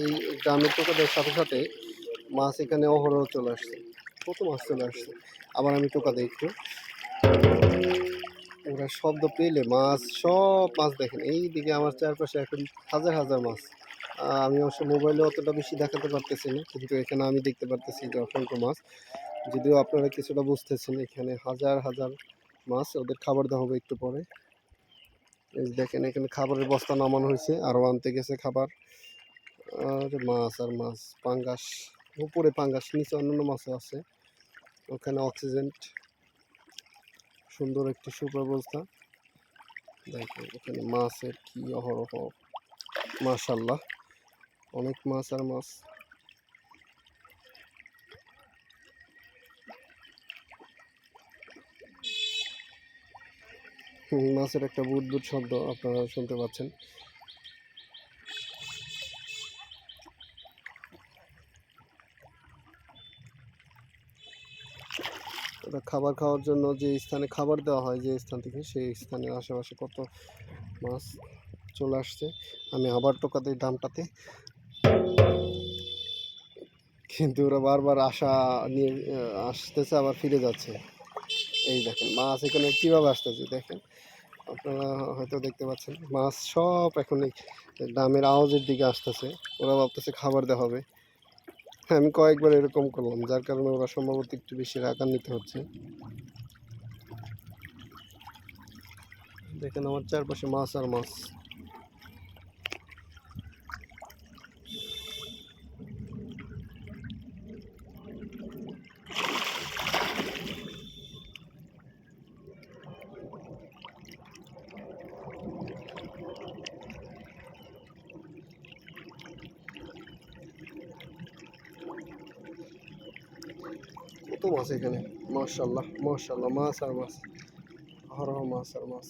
এই গ্রামের টোকাদের সাথে সাথে মাছ এখানে অহরহ চলে আসছে। কত মাছ চলে আসছে? আবার আমি টোকা একটু। ওরা শব্দ পেলে মাছ, সব মাছ দেখেন। এই দিকে আমার চারপাশে এখন হাজার হাজার মাছ। আমি অবশ্য মোবাইলে অতটা বেশি দেখাতে পারতেছি না, কিন্তু এখানে আমি দেখতে পারতেছি যে অসংখ্য মাছ। যদিও আপনারা কিছুটা বুঝতেছেন, এখানে হাজার হাজার মাছ, ওদের খাবার দেওয়া হবে একটু পরে। দেখেন, এখানে খাবারের বস্তা নামানো হয়েছে আরও আনতে গেছে খাবার। আর মাছ আর মাছ, পাঙ্গাস, উপরে পাঙ্গাস, নিচে অন্যান্য মাছও আছে। ওখানে অক্সিজেন সুন্দর একটি সুব্যবস্থা। দেখেন এখানে মাছের কি অহরহ। মাশাল্লাহ অনেক মাছ আর মাছ। মাছের একটা বুদবুদ শব্দ আপনারা শুনতে পাচ্ছেন। খাবার খাওয়ার জন্য যে স্থানে খাবার দেওয়া হয়, যে স্থান থেকে সেই স্থানের আশেপাশে কত মাছ চলে আসছে, আমি আবার টোকাতে দামটাতে। কিন্তু ওরা বারবার আশা নিয়ে আসতেছে, আবার ফিরে যাচ্ছে। এই দেখেন, মাছ এখানে কীভাবে আসতেছে দেখেন। আপনারা হয়তো দেখতে পাচ্ছেন, মাছ সব এখন এই ডামের আওয়াজের দিকে আসতেছে। ওরা ভাবতেছে খাবার দেওয়া হবে। আমি কয়েকবার এরকম করলাম, যার কারণে ওরা সম্ভবত একটু বেশি রাগান্বিত হচ্ছে। দেখেন আমার চারপাশে মাছ আর মাছ। মাছ এখানে। মার্শাল্লাহ মার্শাল্লাহ মাছ আর মাছ। হরহ মাছ আর মাছ।